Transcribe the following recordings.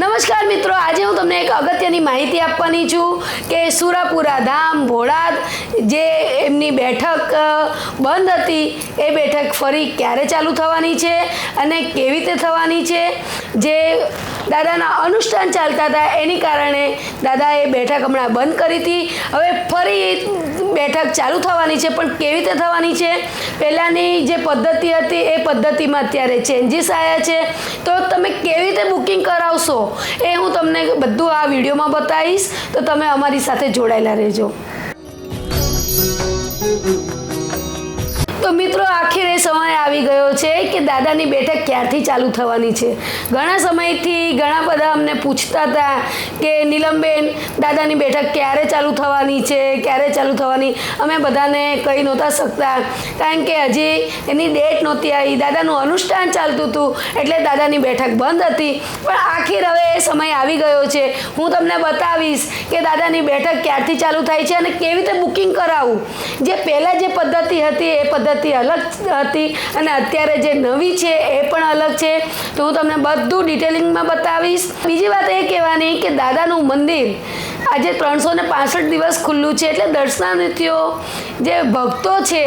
નમસ્કાર મિત્રો, આજે હું તમને એક અગત્યની માહિતી આપવાની છું કે સુરાપુરા ધામ, ભોળાદ જે એમની બેઠક બંધ હતી, એ બેઠક ફરી ક્યારે ચાલુ થવાની છે અને કેવી રીતે થવાની છે? જે દાદાના અનુષ્ઠાન ચાલતા હતા, એની કારણે દાદાએ બેઠક હમણાં બંધ કરી હતી. હવે ફરી બેઠક ચાલુ થવાની છે, પણ કેવી રીતે થવાની છે? પહેલાંની જે પદ્ધતિ હતી, એ પદ્ધતિમાં અત્યારે ચેન્જીસ આવ્યા છે. તો તમે કેવી રીતે બુકિંગ કરાવશો, એ હું તમને બધું આ વિડીયોમાં બતાવીશ. તો તમે અમારી સાથે જોડાયેલા રહેજો. તો મિત્રો, આખરે સમય આવી ગયો છે કે દાદાની બેઠક ક્યારથી ચાલુ થવાની છે? ઘણા સમયથી ઘણા બધા અમને પૂછતા હતા કે, નીલમબેન, દાદાની બેઠક ક્યારે ચાલુ થવાની છે? ક્યારે ચાલુ થવાની? અમે બધાને કહી નહોતા શકતા. કારણ કે હજી એની ડેટ નહોતી આવી. દાદાનું અનુષ્ઠાન ચાલતું હતું એટલે દાદાની બેઠક બંધ હતી. પણ આખી હવે એ સમય આવી ગયો છે. હું તમને બતાવીશ કે દાદાની બેઠક ક્યારથી ચાલુ થાય છે અને કેવી રીતે બુકિંગ કરાવવું જે પહેલાં જે પદ્ધતિ હતી, એ પદ્ધતિ અલગ હતી અને અત્યારે જે નવી છે એ પણ અલગ છે. તો હું તમને બધું ડિટેલિંગમાં બતાવીશ. બીજી વાત એ કહેવાની કે દાદાનું મંદિર આજે ત્રણસો ને પાસઠ દિવસ ખુલ્લું છે એટલે દર્શનાર્થીઓ, જે ભક્તો છે,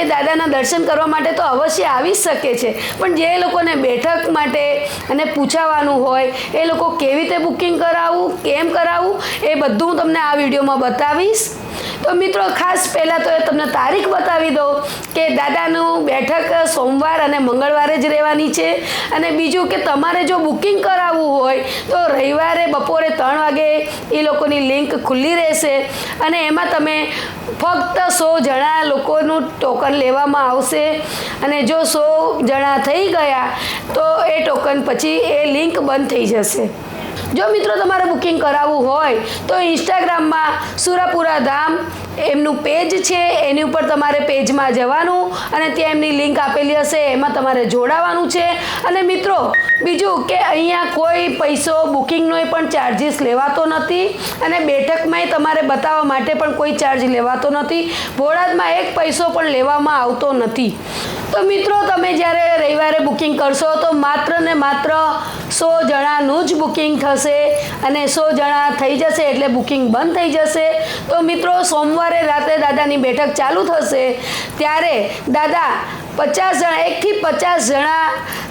એ દાદાના દર્શન કરવા માટે તો અવશ્ય આવી શકે છે. પણ જે લોકોને બેઠક માટે અને પૂછાવાનું હોય, એ લોકો કેવી રીતે બુકિંગ કરાવવું, કેમ કરાવવું, એ બધું હું તમને આ વિડીયોમાં બતાવીશ. તો મિત્રો, ખાસ પહેલાં તો એ તમને તારીખ બતાવી દઉં કે દાદાનું બેઠક સોમવાર અને મંગળવારે જ રહેવાની છે. અને બીજું કે તમારે જો બુકિંગ કરાવવું હોય, તો રવિવારે બપોરે ત્રણ વાગે એ લોકોની લિંક ખુલ્લી રહેશે. અને એમાં તમે ફક્ત સો જણા લોકોનું ટોકન લેવામાં આવશે. અને જો સો જણા થઈ ગયા, તો એ ટોકન પછી એ લિંક બંધ થઈ જશે. જો મિત્રો તમારે બુકિંગ કરાવવું હોય, તો ઇન્સ્ટાગ્રામમાં સુરાપુરા ધામ એમનું પેજ છે, એની ઉપર તમારે પેજમાં જવાનું અને ત્યાં એમની લિંક આપેલી હશે, એમાં તમારે જોડાવાનું છે. અને મિત્રો, બીજું કે અહીંયા કોઈ પૈસો બુકિંગનો પણ ચાર્જિસ લેવાતો નથી અને બેઠકમાંય તમારે બતાવવા માટે પણ કોઈ ચાર્જ લેવાતો નથી. ભોળાદમાં એક પૈસો પણ લેવામાં આવતો નથી. તો મિત્રો, તમે જ્યારે રવિવારે બુકિંગ કરશો, તો માત્ર ને માત્ર સો જણાનું જ બુકિંગ થશે અને સો જણા થઈ જશે એટલે બુકિંગ બંધ થઈ જશે. તો મિત્રો, સોમવારે રાત્રે દાદાની બેઠક ચાલુ થશે. ત્યારે દાદા, પચાસ જણા એકથી પચાસ જણા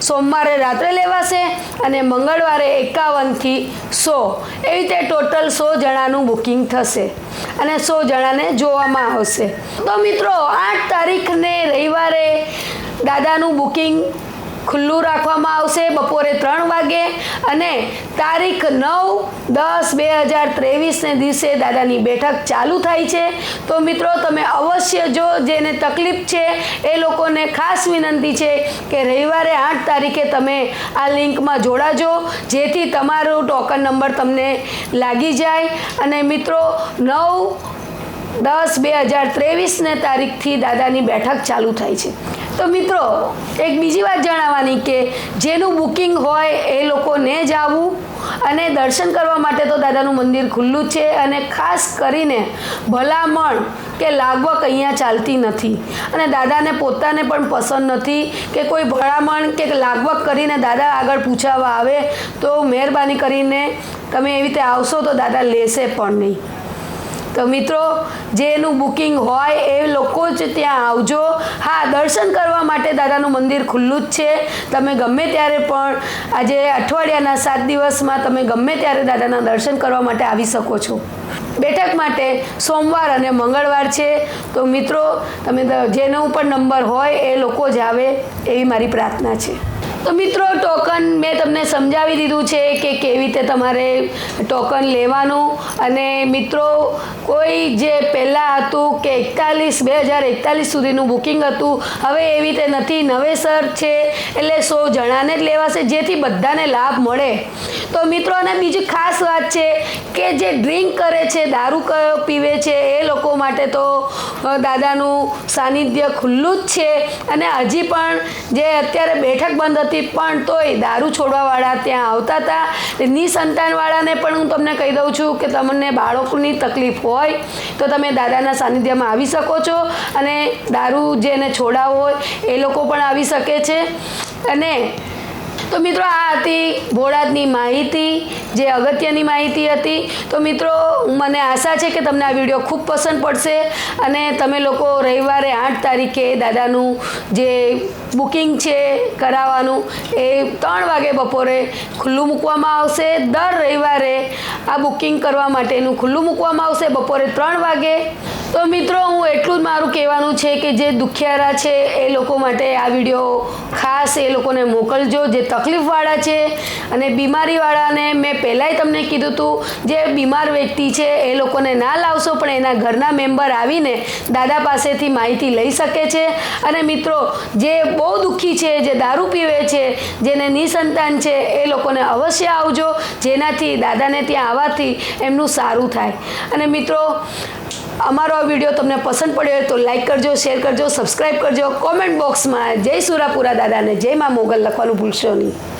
સોમવારે રાત્રે લેવાશે અને મંગળવારે એકાવનથી સો. એવી રીતે ટોટલ સો જણાનું બુકિંગ થશે અને સો જણાને જોવામાં આવશે. તો મિત્રો, આઠ તારીખને રવિવારે દાદાનું બુકિંગ ખુલ્લું રાખવામાં આવશે બપોરે ત્રણ વાગે અને તારીખ નવ દસ બે હજાર ત્રેવીસને દિવસે દાદાની બેઠક ચાલુ થાય છે. તો મિત્રો, તમે અવશ્ય જો જેને તકલીફ છે એ લોકોને ખાસ વિનંતી છે કે રવિવારે આઠ તારીખે તમે આ લિંકમાં જોડાજો, જેથી તમારો ટોકન નંબર તમને લાગી જાય. અને મિત્રો, નવ દસ બે હજાર ત્રેવીસને તારીખથી દાદાની બેઠક ચાલુ થાય છે. તો મિત્રો, એક બીજી વાત જણાવવાની કે જેનું બુકિંગ હોય એ લોકોને જ આવવું અને દર્શન કરવા માટે તો દાદાનું મંદિર ખુલ્લું છે અને ખાસ કરીને ભલામણ કે લાગવક અહીંયા ચાલતી નથી. અને દાદાને પોતાને પણ પસંદ નથી કે કોઈ ભલામણ કે લાગવક કરીને દાદા આગળ પૂછાવા આવે તો મહેરબાની કરીને તમે એવી રીતે આવશો તો દાદા લેશે પણ નહીં. તો મિત્રો, જે એનું બુકિંગ હોય એ લોકો જ ત્યાં આવજો. હા, દર્શન કરવા માટે દાદાનું મંદિર ખુલ્લું જ છે. તમે ગમે ત્યારે પણ આજે અઠવાડિયાના સાત દિવસમાં તમે ગમે ત્યારે દાદાના દર્શન કરવા માટે આવી શકો છો. બેઠક માટે સોમવાર અને મંગળવાર છે. તો મિત્રો, તમે જેનો પણ નંબર હોય એ લોકો જ આવે એવી મારી પ્રાર્થના છે. તો મિત્રો ટોકન મેં તમને સમજાવી દીધું છે કે કેવી રીતે તમારે ટોકન લેવાનું. અને મિત્રો, કોઈ જે પહેલાં હતું કે એકતાલીસ, બે હજાર એકતાલીસ સુધીનું બુકિંગ હતું, હવે એવી રીતે નથી. નવેસર છે, એટલે સો જણાને જ લેવાશે, જેથી બધાને લાભ મળે. તો મિત્રો, અને બીજી ખાસ વાત છે કે જે ડ્રિંક કરે છે, દારૂ પીવે છે, એ લોકો માટે તો દાદાનું સાનિધ્ય ખુલ્લું જ છે. અને હજી પણ જે અત્યારે બેઠક બંધ હતી, પણ તોય દારૂ છોડવાવાળા ત્યાં આવતા હતા. નિસંતાનવાળાને પણ હું તમને કહી દઉં છું કે તમને બાળકોની તકલીફ હોય, તો તમે દાદાના સાનિધ્યમાં આવી શકો છો. અને દારૂ જેને છોડાવો હોય, એ લોકો પણ આવી શકે છે. અને તો મિત્રો, આ હતી ભોળાદની માહિતી, જે અગત્યની માહિતી હતી. તો મિત્રો, મને આશા છે કે તમને આ વીડિયો ખૂબ પસંદ પડશે અને તમે લોકો રવિવારે આઠ તારીખે દાદાનું જે બુકિંગ છે કરાવવાનું, એ ત્રણ વાગે બપોરે ખુલ્લું મૂકવામાં આવશે. દર રવિવારે આ બુકિંગ કરવા માટેનું ખુલ્લું મૂકવામાં આવશે. બપોરે ત્રણ વાગે તો મિત્રો, હું એટલું જ મારું કહેવાનું છે કે જે દુખિયારા છે, એ લોકો માટે આ વીડિયો ખાસ એ લોકોને મોકલજો. જે તકલીફવાળા છે અને બીમારીવાળાને મેં પહેલાંય તમને કીધું હતું જે બીમાર વ્યક્તિ છે, એ લોકોને ના લાવશો, પણ એના ઘરના મેમ્બર આવીને દાદા પાસેથી માહિતી લઈ શકે છે. અને મિત્રો, જે બહુ દુઃખી છે, જે દારૂ પીવે છે, જેને નિસંતાન છે, એ લોકોને અવશ્ય આવજો. જેનાથી દાદાને ત્યાં આવવાથી એમનું સારું થાય. અને મિત્રો અમારો વીડિયો તમને પસંદ પડ્યો હોય તો લાઈક કરજો શેર કરજો સબસ્ક્રાઈબ કરજો. કોમેન્ટ બોક્સમાં જય સુરાપુરા દાદાને જય માં મોગલ લખવાનું ભૂલશો નહીં.